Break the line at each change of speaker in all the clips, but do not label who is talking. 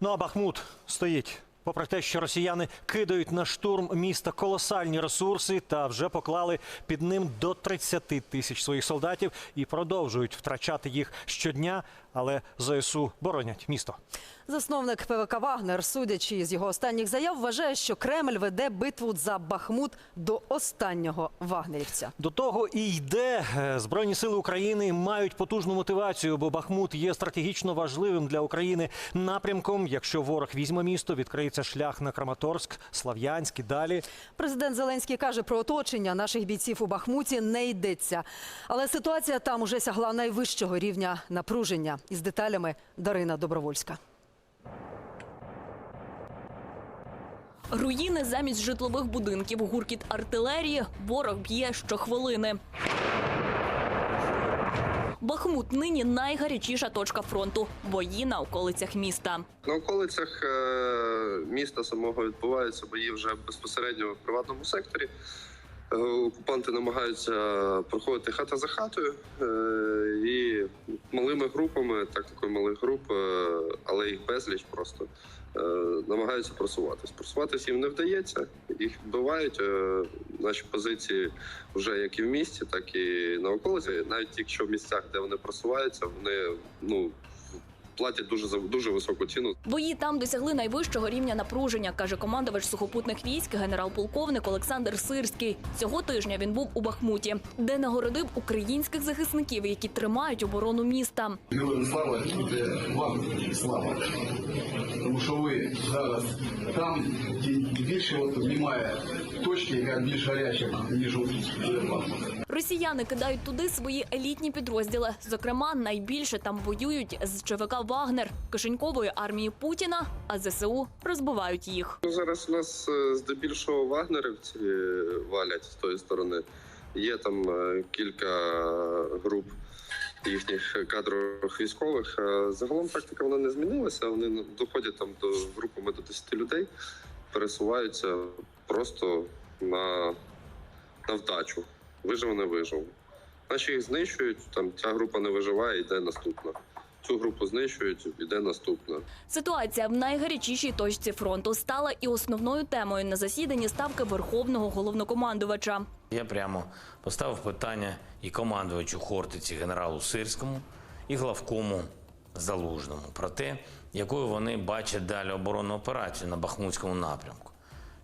Ну а Бахмут стоїть. Попри те, що росіяни кидають на штурм міста колосальні ресурси та вже поклали під ним до 30 тисяч своїх солдатів і продовжують втрачати їх щодня, але ЗСУ боронять місто.
Засновник ПВК Вагнер, судячи з його останніх заяв, вважає, що Кремль веде битву за Бахмут до останнього вагнерівця.
До того і йде Е, збройні сили України мають потужну мотивацію, бо Бахмут є стратегічно важливим для України напрямком. Якщо ворог візьме місто, відкриється шлях на Краматорськ, Слав'янськ і далі.
Президент Зеленський каже, про оточення наших бійців у Бахмуті не йдеться. Але ситуація там уже сягла найвищого рівня напруження. Із деталями Дарина Добровольська.
Руїни замість житлових будинків, гуркіт артилерії, ворог б'є щохвилини. Бахмут нині найгарячіша точка фронту. Бої на околицях міста.
На околицях е, міста самого відбуваються бої вже безпосередньо в приватному секторі. Е, Окупанти намагаються проходити хата за хатою е, і малими групами, так такої малих груп, е, але їх безліч просто е, намагаються просуватись. Просуватись їм не вдається, їх вбивають. Е, Наші позиції вже як і в місті, так і на околиці. Навіть якщо в місцях, де вони просуваються, вони ну платять дуже за дуже високу ціну.
Бої там досягли найвищого рівня напруження, каже командувач сухопутних військ, генерал-полковник Олександр Сирський. Цього тижня він був у Бахмуті, де нагородив українських захисників, які тримають оборону міста.
Героям слава буде вам слава. Тому що ви зараз там де більше от немає точки, яка більш гаряча, ніж у вас.
Росіяни кидають туди свої елітні підрозділи. Зокрема, найбільше там воюють з ЧВК Вагнер, кишенькової армії Путіна, а ЗСУ розбивають їх.
Ну, зараз у нас е, здебільшого вагнерівці е, валять з тої сторони. Є там е, кілька груп їхніх кадрових військових. Загалом тактика вона не змінилася. Вони доходять там до групами до 10 людей, пересуваються просто на, на вдачу. Вижив, не вижив. Наші їх знищують, там ця група не виживає, йде наступна. Цю групу знищують, іде наступна.
Ситуація в найгарячішій точці фронту стала і основною темою на засіданні ставки верховного головнокомандувача.
Я прямо поставив питання і командувачу Хортиці генералу Сирському, і главкому Залужному про те, якою вони бачать далі оборонну операцію на Бахмутському напрямку.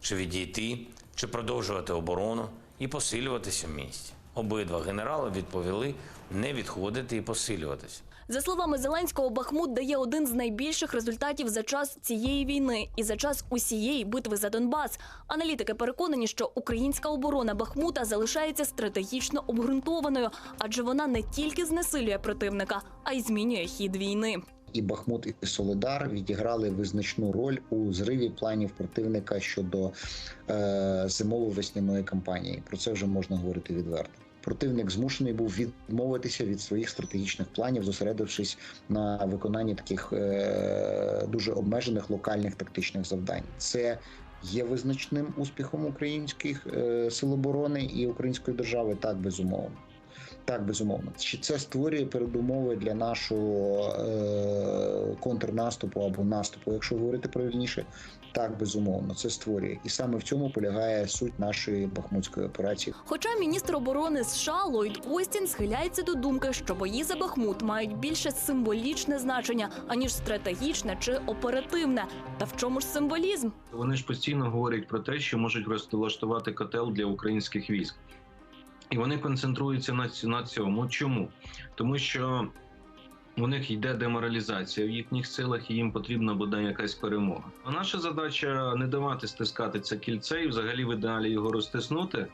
Чи відійти, чи продовжувати оборону і посилюватися в місті. Обидва генерали відповіли не відходити і посилюватися.
За словами Зеленського, Бахмут дає один з найбільших результатів за час цієї війни і за час усієї битви за Донбас. Аналітики переконані, що українська оборона Бахмута залишається стратегічно обґрунтованою, адже вона не тільки знесилює противника, а й змінює хід війни.
І Бахмут, і Солидар відіграли визначну роль у зриві планів противника щодо е, зимово-весняної кампанії. Про це вже можна говорити відверто. Противник змушений був відмовитися від своїх стратегічних планів, зосередившись на виконанні таких е, дуже обмежених локальних тактичних завдань. Це є визначним успіхом українських е, сил оборони і української держави. Так безумовно. Так, безумовно. Чи це створює передумови для нашого е- контрнаступу або наступу, якщо говорити правильніше? Так, безумовно, це створює. І саме в цьому полягає суть нашої бахмутської операції.
Хоча міністр оборони США Ллойд Остін схиляється до думки, що бої за Бахмут мають більше символічне значення аніж стратегічне чи оперативне. Та в чому ж символізм?
Вони ж постійно говорять про те, що можуть розлаштувати котел для українських військ. І вони концентруються на, на цьому. Чому? Тому що у них йде деморалізація в їхніх силах, і їм потрібна буде якась перемога. А наша задача не давати стискати це кільце і взагалі в ідеалі його розтиснути.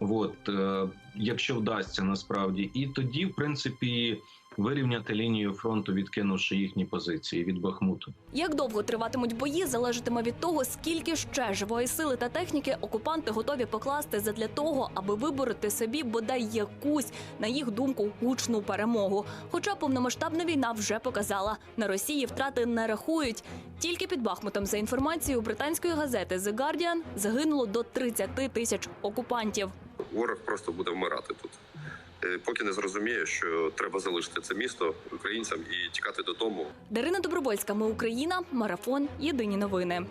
От, е, якщо вдасться насправді, і тоді, в принципі, вирівняти лінію фронту, відкинувши їхні позиції від Бахмуту.
Як довго триватимуть бої, залежатиме від того, скільки ще живої сили та техніки окупанти готові покласти задля того, аби вибороти собі бодай якусь, на їх думку, гучну перемогу. Хоча повномасштабна війна вже показала, на Росії втрати не рахують. Тільки під Бахмутом, за інформацією британської газети The Guardian, загинуло до 30 тисяч окупантів.
Ворог просто буде вмирати тут. Е, поки не зрозуміє, що треба залишити це місто українцям і тікати додому.
Дарина Добровольська. Ми Україна. Марафон. Єдині новини.